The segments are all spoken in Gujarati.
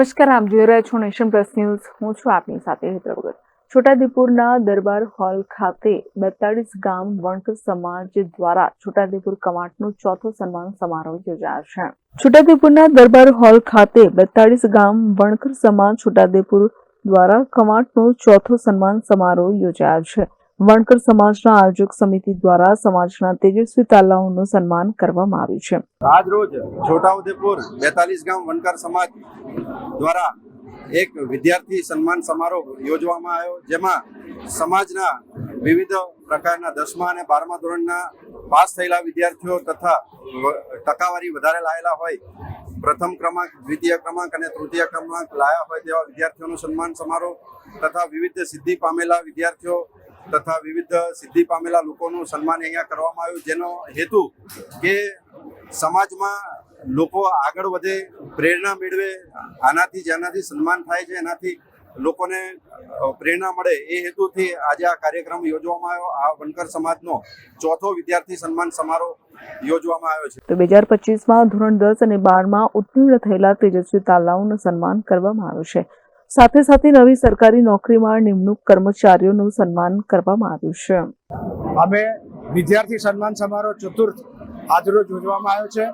નમસ્કાર, આપ જોઈ રહ્યા છો નેશન પ્લસ ન્યૂઝ. હું છું આપની સાથે હેતર ભગત. છોટાદીપુરના દરબાર હોલ ખાતે બેતાળીસ ગામ વણકર સમાજ દ્વારા છોટાદીપુર કમાટનો ચોથો સન્માન સમારોહ યોજાયો છે. છોટાદીપુરના દરબાર હોલ ખાતે બેતાળીસ ગામ વણકર સમાજ છોટાદીપુર દ્વારા કમાટનો ચોથો સન્માન સમારોહ યોજાયો છે. વણકર સમાજના આયોજક સમિતિ દ્વારા સમાજના તેજસ્વી તાલાઓનું સન્માન કરવામાં આવ્યું છે. આજ રોજ છોટાઉદેપુર બેતાલીસ ગામ વણકર સમાજ દ્વારા એક વિદ્યાર્થી સન્માન સમારોહ યોજવામાં આવ્યો, જેમાં સમાજના વિવિધ પ્રકારના દસમા અને બારમા ધોરણના પાસ થયેલા વિદ્યાર્થીઓ તથા ટકાવારી વધારે લાયેલા હોય, પ્રથમ ક્રમાંક, દ્વિતીય ક્રમાંક અને તૃતીય ક્રમાંક લાયા હોય તેવા વિદ્યાર્થીઓનું સન્માન સમારોહ તથા વિવિધ સિદ્ધિ પામેલા વિદ્યાર્થીઓ તથા વિવિધ સિદ્ધિ પામેલા લોકોનું સન્માન અહીંયા કરવામાં આવ્યું, જેનો હેતુ કે સમાજમાં લોકો આગળ વધે પ્રેરણા મેળવે આનાથી જેનાથી સન્માન થાય છે એનાથી લોકોને પ્રેરણા મળે એ હેતુથી આજે આ કાર્યક્રમ યોજવામાં આવ્યો. આ વનકર સમાજનો ચોથો વિદ્યાર્થી સન્માન સમારોહ યોજવામાં આવ્યો છે. તો બે હજાર પચીસમાં ધોરણ દસ અને બારમાં ઉત્તીર્ણ થયેલા તેજસ્વી તાલાઓનું સન્માન કરવામાં આવ્યું છે. સાથે સાથે નવી સરકારી નોકરીમાં નિમણૂક કર્મચારીઓનું સન્માન કરવામાં આવ્યું છે. અમે વિદ્યાર્થી સન્માન સમારોહ ચતુર્થ આજરોજ યોજવામાં આવ્યો છે.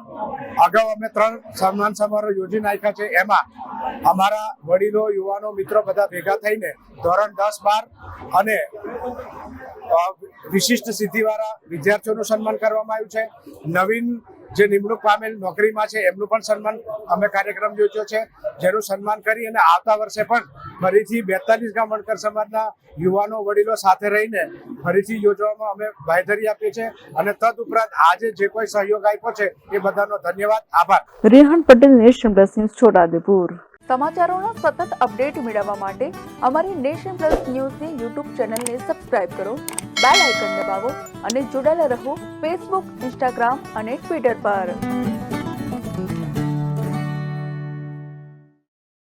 અગાઉ અમે ત્રણ સન્માન સમારોહ યોજી નાખ્યા છે. એમાં અમારા વડીલો, યુવાનો, મિત્રો બધા ભેગા થઈને ધોરણ દસ, બાર અને વિશિષ્ટ સિદ્ધિવાળા વિદ્યાર્થીઓનું સન્માન કરવામાં આવ્યું છે. નવીન જે નિમણૂક પામેલ નોકરીમાં છે, એમનું પણ સન્માન અમે કાર્યક્રમ યોજ્યો છે. જેનું સન્માન કરી અને આવતા વર્ષે પણ ફરીથી બેતાલીસ ગામ વણકર સમાજના યુવાનો વડીલો સાથે રહીને ફરીથી યોજવામાં અમે બાંયધરી આપીએ છીએ અને તદ ઉપરાંત આજે જે કોઈ સહયોગ આપ્યો છે એ બધાનો ધન્યવાદ આભાર. Rehan Patel nation plus news Chhotaudepur. સમાચારોના સતત અપડેટ મેળવવા માટે અમારી નેશન પ્લસ ન્યૂઝની યુટ્યુબ ચેનલને સબસ્ક્રાઇબ કરો બેલ આઇકન દબાવો અને જોડાયેલા રહો ફેસબુક ઇન્સ્ટાગ્રામ અને ટ્વિટર પર.